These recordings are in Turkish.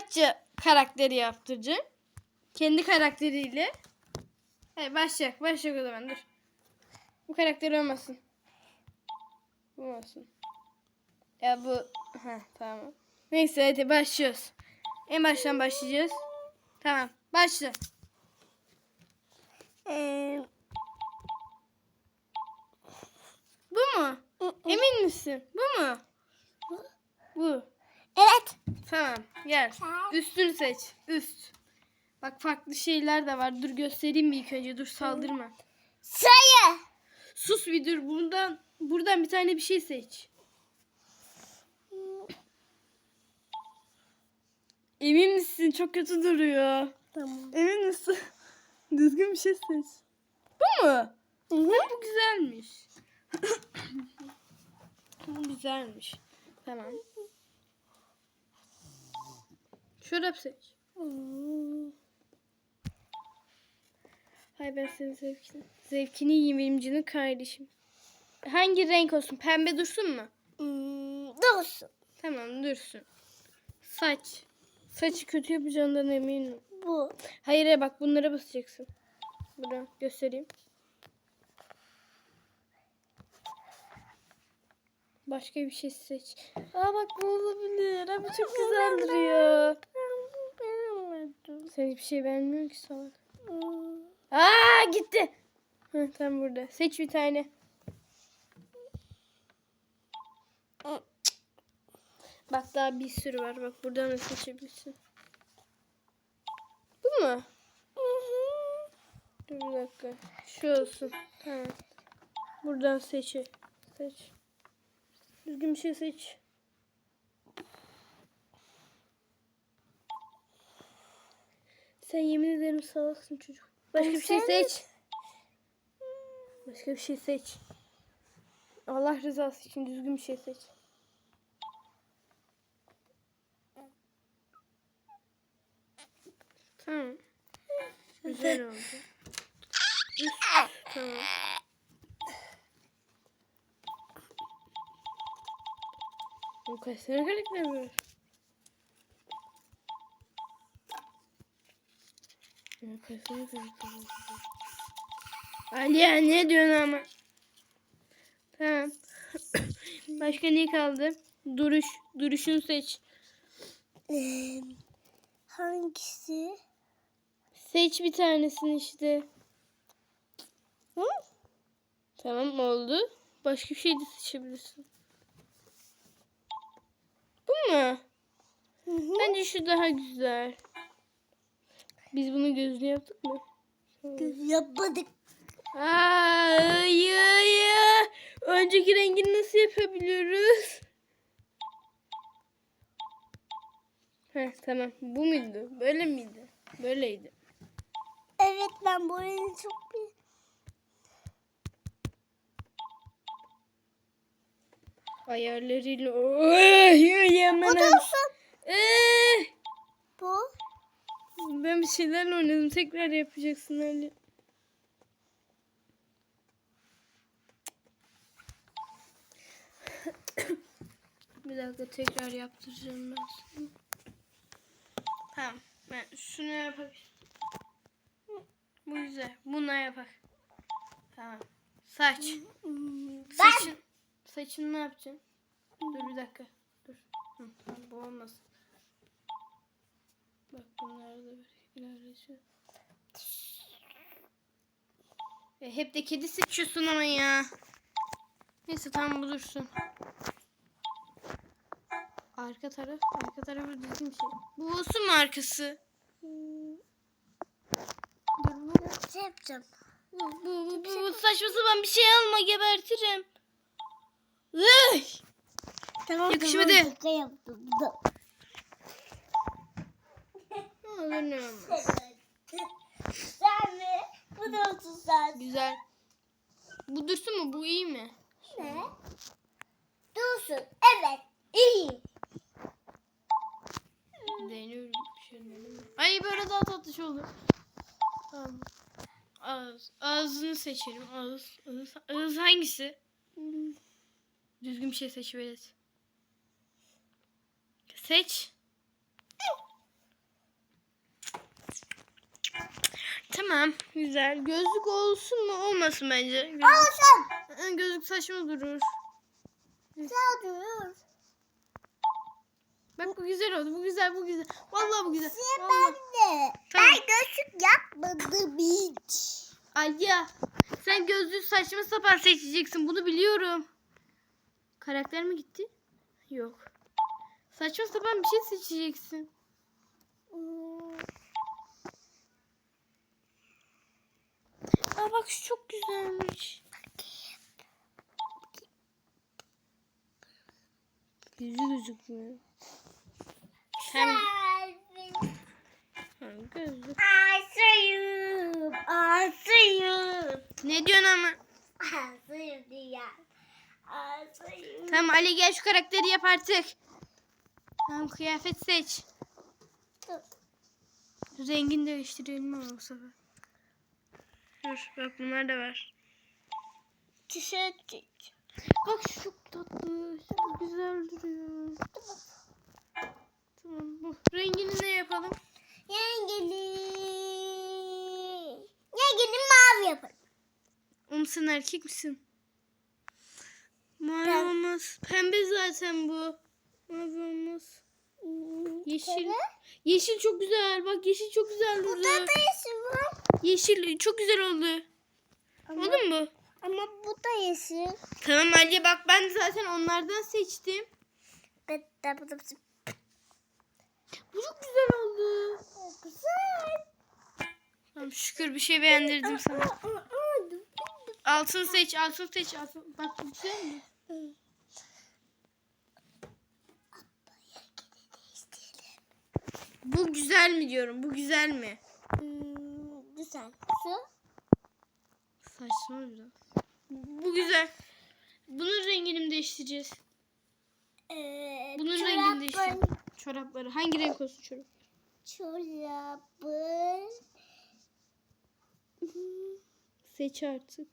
Saççı karakteri yaptıracağım. Kendi karakteriyle. Hadi başlayalım. Başlayalım o zaman dur. Bu karakter olmasın. Bu olsun. Ya bu... Ha tamam. Neyse hadi başlıyoruz. En baştan başlayacağız. Tamam. Başla. Ee, Bu mu? Emin misin? Bu mu? Tamam. Gel. Üstünü seç. Üst. Bak farklı şeyler de var. Dur göstereyim bir ilk önce. Dur saldırma. Sayı. Sus bir dur. Buradan buradan bir tane bir şey seç. Emin misin? Çok kötü duruyor. Tamam. Emin misin? Düzgün bir şey seç. Bu mu? Bu güzelmiş. Bu güzelmiş. Tamam. Çorap seç. Hay ben senin zevkini. Zevkini yiyeyim benimcinin kardeşim. Hangi renk olsun? Pembe dursun mu? hmm, Dursun. Tamam dursun. Saç. Saçı kötü yapacağından eminim. Bu. Hayır bak bunlara basacaksın. Burada göstereyim. Başka bir şey seç. Aa bak bu olabilir. Abi çok güzel duruyor. Sen hiçbir şey beğenmiyor ki salak. Aa gitti. Hı, tam burada. Seç bir tane. Bak daha bir sürü var. Bak buradan da seçebilirsin. Bu mu? Dur bir dakika. Şu olsun. Tamam. Buradan seç. Seç. Düzgün bir şey seç. Sen yemin ederim salaksın çocuk. Başka bir şey seç. Başka bir şey seç. Allah rızası için düzgün bir şey seç. Tamam. Güzel oldu. Üst. Tamam. Tane karakter var? Ya ne diyorsun ama? Tamam. Başka ne kaldı? Duruş. Duruşunu seç. Ee, hangisi? Seç bir tanesini işte. Hı? Tamam oldu. Başka bir şey de seçebilirsin. Mu? Hı hı. Bence şu daha güzel. Biz bunu gözünü yaptık mı? Yapmadık. Aa, ya, ya. Önceki rengini nasıl yapabiliyoruz? Heh, tamam. Bu muydu? Böyle miydi? Böyleydi. Evet ben bu oyunu çok bir... Ayarlarıyla. Oy, yemin Bu da ederim. olsun. Ee, Bu. ben bir şeylerle oynadım. Tekrar yapacaksın öyle. bir dakika tekrar yaptıracağım ben sana. Tamam. Ben şunu yapayım. Bu güzel. Buna yapak. Tamam. Saç. Ben. Saçın, saçını ne yapacaksın? Dur bir dakika. Dur. Hı, tamam bu olmaz. Bak bunlar da böyle ilerleyeceğim. E, hep de kedi seçiyorsun ama ya. Neyse tamam bu dursun. Arka taraf, arka tarafı düzgün şey. Bu olsun mu arkası? Hmm, Dur. Nasıl yapacağım? Bu, bu, bu, bu, bu saçma sapan bir şey alma gebertirim. Üy! Tamam Yakışmadı. tamam. Olur ne olmaz. Sen mi? Bu da olsun sen. Güzel. Bu dursun mu? Bu iyi mi? Ne? Dursun. Evet. İyi. Deniyorum. Şöyle. Ay böyle daha tatlış oldu. Tamam. Ağız. Ağzını seçelim. Ağız. Ağız, ağız hangisi? Düzgün bir şey seçiveririz. Seç. Tamam. Güzel. Gözlük olsun mu olmasın bence. Gözlük. Olsun. Gözlük saçma durur. Güzel durur. Bak bu güzel oldu. Bu güzel, bu güzel. Vallahi bu güzel. Şey Vallahi. Ben de. Tamam. Ben gözlük yapmadım hiç. Alya sen gözlüğü saçma sapan seçeceksin. Bunu biliyorum. Karakter mi gitti? Yok. Saçma sapan bir şey seçeceksin. Aa bak şu çok güzelmiş. Yüzü gözükmüyor. Hem gözlük. Asayım. Asayım. Ne diyorsun ama? Asayım diye. Asayım. Tamam Ali gel şu karakteri yap artık. Tamam kıyafet seç. Rengini değiştirelim ama bu sefer. Dur bak bunlar da var. Tişört. Bak şu tatlı. Çok güzel duruyor. Tamam bu. Rengini ne yapalım? Yengeli. Yengeli mavi yaparım. Oğlum sen erkek misin? Mavi olmaz. Pembe zaten bu. Mavi olmaz. Yeşil. Yeşil çok güzel. Bak yeşil çok güzel. Burada da yeşil var. Yeşil çok güzel oldu. Ama, Oldu mu? ama bu da yeşil. Tamam Ali bak ben zaten onlardan seçtim. Bu çok güzel oldu. güzel. Tamam şükür bir şey beğendirdim sana. Altın seç, altın seç, altın. Bak bu güzel mi? Bu güzel mi diyorum? Bu güzel mi? Hmm, güzel. Şu. Saçma biraz. Bu güzel. Bunun rengini mi değiştireceğiz? Ee, Bunun çorabın- rengini değiştireceğiz. Çorapları. Hangi renk olsun çorap? Çorabın. Seç artık.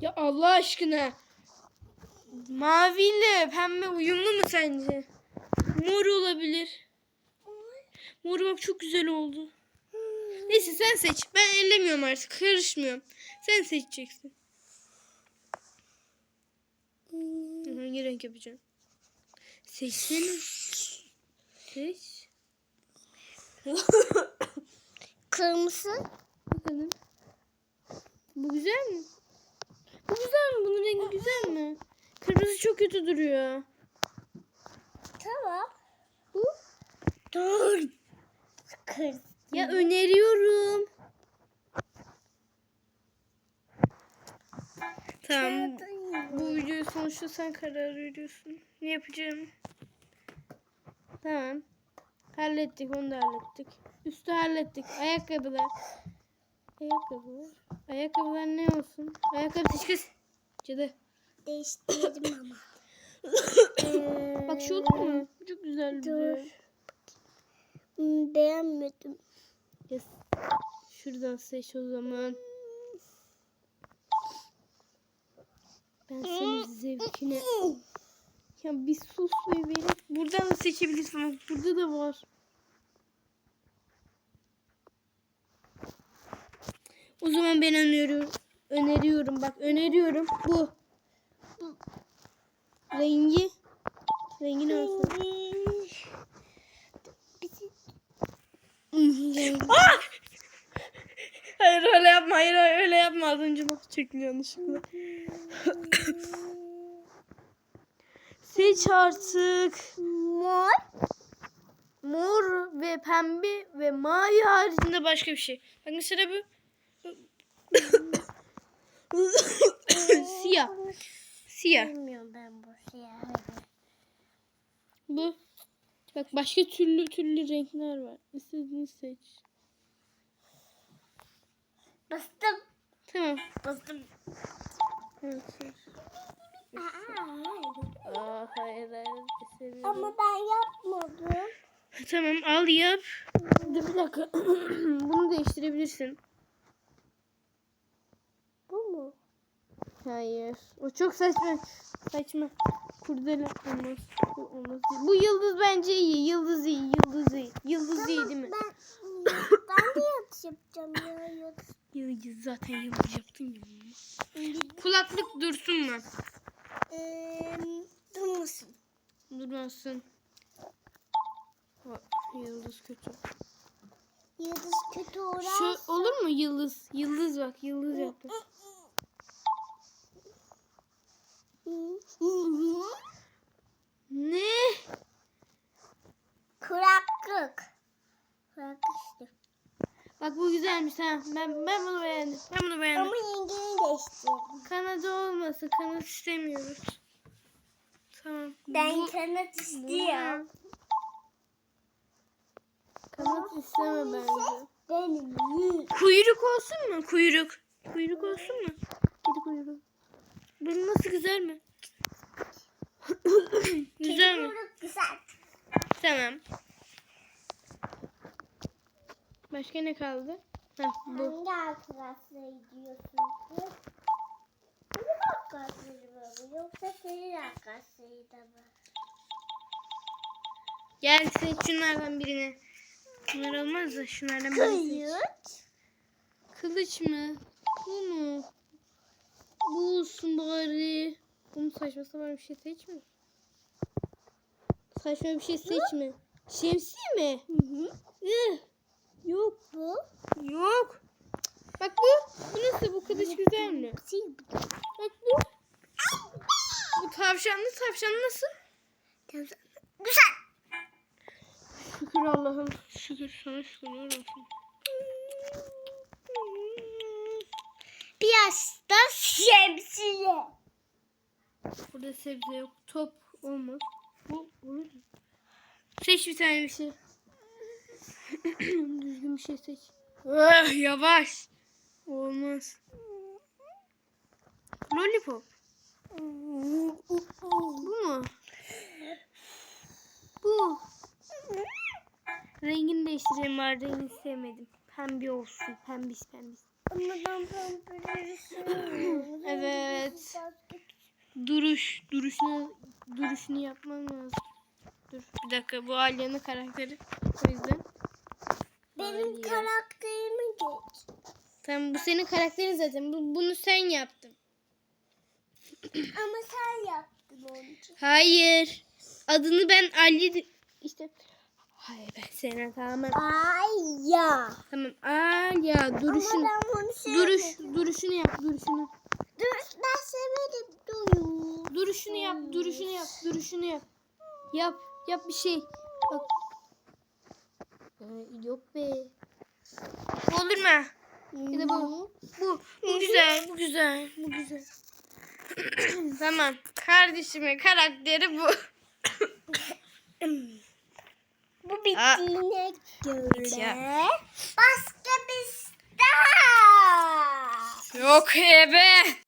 Ya Allah aşkına. Maviyle pembe uyumlu mu sence? Mor olabilir. Mor bak çok güzel oldu. Neyse sen seç. Ben ellemiyorum artık. Karışmıyorum. Sen seçeceksin. Hangi renk yapacağım? Seçsene. Seç. Kırmızı. Bakalım. Bu güzel mi? Bu güzel mi? Bunun rengi güzel Kırmızı çok kötü duruyor. Tamam. Bu. Dur. Kırmızı. Ya öneriyorum. Tamam. Bu videoyu sonuçta sen karar veriyorsun. Ne yapacağım? Tamam. Hallettik onu da hallettik. Üstü hallettik. Ayakkabılar. Ayakkabılar. Ayakkabılar ne olsun? Ayakkabı kız. Cadı. Değiştirdim ama. Bak şu oldu mu? Çok güzel duruyor. Hmm, Beğenmedim. Yes. Şuradan seç o zaman. Ben senin zevkine... Ya bir sus bebeğim. Buradan da seçebilirsin. Bak burada da var. O zaman ben öneriyorum. Öneriyorum bak öneriyorum. Bu. Rengi. Rengi ne olsun? Ah! Hayır öyle yapma. Hayır öyle yapma. Az önce bak çektim yanlışlıkla. Seç artık. Mor. Mor ve pembe ve mavi haricinde başka bir şey. Bak mesela bu. Siyah. Siyah. Bilmiyorum ben bu siyahı. Bu. Bak başka türlü türlü renkler var. İstediğini seç. Bastım. Tamam. Bastım. Evet. Aa, Aa, hayır hayır. istediğini- Ama ben yapmadım. Tamam al yap. Bir dakika. Bunu değiştirebilirsin. Bu mu? Hayır. O çok saçma. Saçma. Kurdele olmaz. Bu olmaz. Bu yıldız bence iyi. Yıldız iyi. Yıldız iyi. Yıldız iyi değil mi? Ben, ben de yatış yapacağım ya. Yatış. Yıldız zaten yıldız yaptın ya. Kulaklık dursun mu? Eee, durmasın. Durmasın. Yıldız kötü. Yıldız kötü uğrar. Şu olur mu yıldız? Yıldız bak yıldız yaptım. Ne? Kuraklık. Kuraklık işte. Bak bu güzelmiş ha. Ben ben bunu beğendim. Ben bunu beğendim. Ama yengeni değiştirdim. Kanadı olmasın. Kanat istemiyoruz. Tamam. Ben Bu- kanat istiyorum. Kanat isteme bence. Benim. Kuyruk olsun mu? Kuyruk. Kuyruk olsun mu? Kedi kuyruğu. Benim nasıl güzel mi? Güzel mi? Güzel. Tamam. Başka ne kaldı? Heh, bu. Hangi? Benim mı bu yoksa senin arkadaşları da mı? Gel seç şunlardan birini. Bunlar olmaz da şunlardan birini seç. Kılıç mı? Bu mu? Bu olsun bari. Bunu saçma sapan bir şey seçme. Saçma bir şey seçme. Şemsiye mi? Hı hı. Ih, Yok. Bu? Yok. Bak bu. Bu nasıl? Bu kılıç güzel mi? Bak bu. Bu tavşanlı tavşan nasıl? Güzel. Şükür Allah'ım. Şükür sana şükürler olsun. Biraz da şemsiye. Burada sebze yok. Top olmaz. Bu olur mu? Seç bir tane bir şey. Düzgün bir şey seç. Ah, yavaş. Olmaz. Lollipop. Bu mu? Bu. Rengini değiştireyim var. Rengini sevmedim. Pembe olsun. Pembis pembis. Ama ben pembeleri sevmiyorum. Evet. Duruş. Duruşunu, duruşunu yapmam lazım. Dur bir dakika. Bu Alya'nın karakteri. O yüzden. Benim Alya. karakterimi geç. Tamam bu senin karakterin zaten. Bu, bunu sen yaptın. Ama sen yaptın onu. Hayır. Adını ben Ali işte Hayır ben sana tamamen Ay ya. tamam Alya duruşun sevmedim. duruş duruşunu yap duruşunu. Duruş ben sevmedim. Duruş. Duruşunu yap duruşunu yap duruşunu yap. Yap yap bir şey. Bak. Ee, yok be. Olur mu? Ya da bu. Bu, bu güzel, bu güzel, bu güzel. tamam. Kardeşimin karakteri bu. Bu bittiğine göre başka bir daha. Yok ebe.